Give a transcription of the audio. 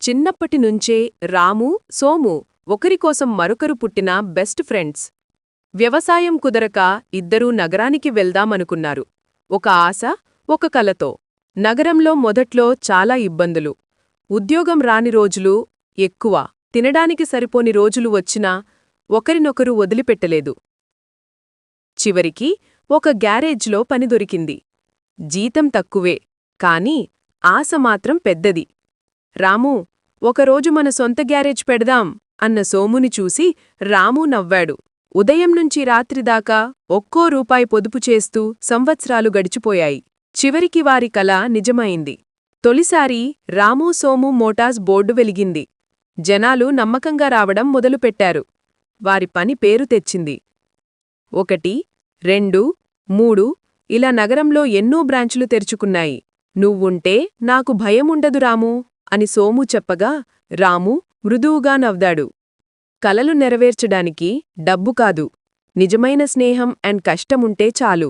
చిన్నప్పటినుంచే రాము సోము ఒకరికోసం మరొకరు పుట్టిన best friends. వ్యవసాయం కుదరక ఇద్దరూ నగరానికి వెళ్దామనుకున్నారు. ఒక ఆశ ఒక కలతో. నగరంలో మొదట్లో చాలా ఇబ్బందులు. ఉద్యోగం రాని రోజులు ఎక్కువ. తినడానికి సరిపోని రోజులు వచ్చినా ఒకరినొకరు వదిలిపెట్టలేదు. చివరికి ఒక గ్యారేజ్లో పని దొరికింది. జీతం తక్కువే కాని ఆశ మాత్రం పెద్దది. రాము ఒకరోజు మన సొంత గ్యారేజ్ పెడదాం అన్న సోముని చూసి రాము నవ్వాడు. ఉదయం నుంచి రాత్రిదాకా ఒక్కో రూపాయి పొదుపు చేస్తూ సంవత్సరాలు గడిచిపోయాయి. చివరికి వారి కల నిజమైంది. తొలిసారి రాము సోము మోటార్స్ బోర్డు వెలిగింది. జనాలు నమ్మకంగా రావడం మొదలుపెట్టారు. వారి పని పేరు తెచ్చింది. ఒకటి రెండు మూడు ఇలా నగరంలో ఎన్నో బ్రాంచులు తెరుచుకున్నాయి. నువ్వుంటే నాకు భయముండదు రాము. అని సోము చెప్పగా రాము మృదువుగా నవ్దాడు కలలు నెరవేర్చడానికి డబ్బు కాదు. నిజమైన స్నేహం అండ్ కష్టముంటే చాలు.